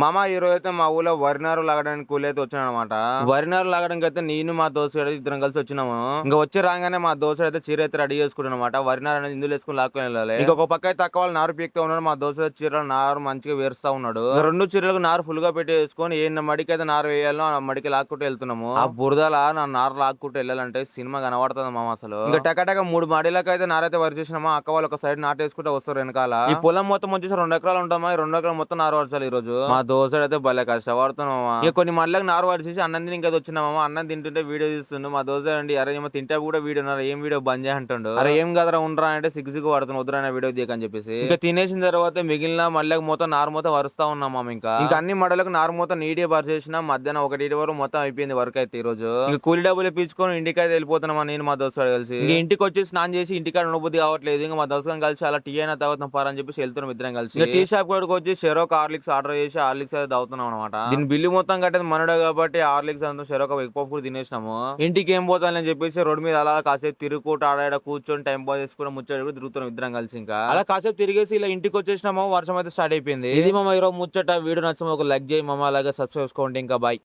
మామ ఈ రోజు అయితే మా ఊళ్ళో వరినారు లాగడానికి కూలి అయితే వచ్చాను అనమాట వరినారు లాగడానికి అయితే నేను మా దోస్తు ఇద్దరం కలిసి వచ్చినాము. ఇంకా వచ్చి రాగానే మా దోస్తు అయితే చీర అయితే రెడీ చేసుకుంటాను అనమాట వరినారు అనేది ఇందులో వేసుకుని లాక్కొని వెళ్ళాలి. ఇంకొక పక్క అయితే తక్కువ వాళ్ళు నారు పీక్తా ఉన్నాడు. మా దోస్తు చీరలు నారు మంచిగా వేరుస్తా ఉన్నాడు. రెండు చీరలకు నారు ఫుల్గా పెట్టి వేసుకొని ఏ మడికి అయితే నారు వేయాలో ఆ మడికి లాక్కుంటూ వెళ్తున్నాము. ఆ బురదల నా నారు లాక్కుంటూ వెళ్ళాలంటే సినిమా కనబడుతుంది మామ అసలు. ఇంకా టకటక మూడు మడిలకు అయితే నారైతే వరి చేసినామా. అక్క వాళ్ళు ఒక సైడ్ నాటేసుకుంటూ వస్తారు వెనకాల. ఈ పొలం మొత్తం వచ్చేసి రెండు ఎకరాలు ఉంటామా? రెండు ఎకరాలు మొత్తం నారు వరచాలి ఈ రోజు మా దోసడు అయితే భలే కష్టపడుతున్నామా ఇక కొన్ని మళ్ళీ నారు వరిచేసి అన్నం తిని ఇంకా వచ్చినామా అన్నం తింటుంటే వీడియో తీస్తుండు. మా దోసడు అండి అరే ఏమో తింటే కూడా వీడియో ఉన్నారు. ఏం వీడియో బంద్ చేయ అంటుండు అరే ఏం కదరా ఉండరా అంటే సిగ్గు సిగ్గు పడుతున్నా వద్దురా వీడియో తీయకని చెప్పేసి. ఇంకా తినేసిన తర్వాత మిగిలిన మళ్ళీ మొత్తం నారు మొత్తం వరుస్తా ఉన్నాం మామ ఇంకా. ఇంకా అన్ని మడలకు నారు మొత్తం నీట్గా పరిచేసిన మధ్యాహ్నం ఒకటి వరకు మొత్తం అయిపోయింది వర్క్ అయితే ఈ రోజు. ఇంకా కూలి డబ్బులు ఇప్పించుకొని ఇంటికి అయితే వెళ్ళిపోతున్నామా నేను మా దోస్తుడు కలిసి. ఇంకా ఇంటికి వచ్చి స్నానం చేసి ఇంటికాడ ఉండబుద్ధి కావట్లేదు. ఇంకా మా దోస్తుని కలిసి అలా టీ అయినా తాగుతాం పారని చెప్పేసి వెళ్తున్నాం ఇద్దరం కలిసి. టీ షాప్ కాడికి వచ్చి షెరోక్ హార్లిక్స్ ఆర్డర్ చేసి హార్లిక్స్ అయితే తాగుతున్నాం అనమాట దీని బిల్లు మొత్తం కట్టేది మనడే కాబట్టి హార్లిక్స్ అంతా షెరోక్ ఎగ్ పఫ్ కూడా తినేసినాము. ఇంటికి ఏం పోతానని చెప్పేసి రోడ్ మీద అలా కాసేపు తిరుగుకుంటూ ఆడాడ కూర్చొని టైం పాస్ చేసుకుని ముచ్చట కూడా తిరుగుతున్నాం ఇద్దరం కలిసి ఇంకా. అలా కాసేపు తిరిగేసి ఇలా ఇంటికి వచ్చేసినాము వర్షం అయితే స్టార్ట్ అయిపోయింది. ఇది మా ఈరోజు ముచ్చట వీడియో నచ్చమో ఒక లైక్ చేయి మామ అలాగే సబ్స్క్రైబ్ చేసుకోండి ఇంకా బాయ్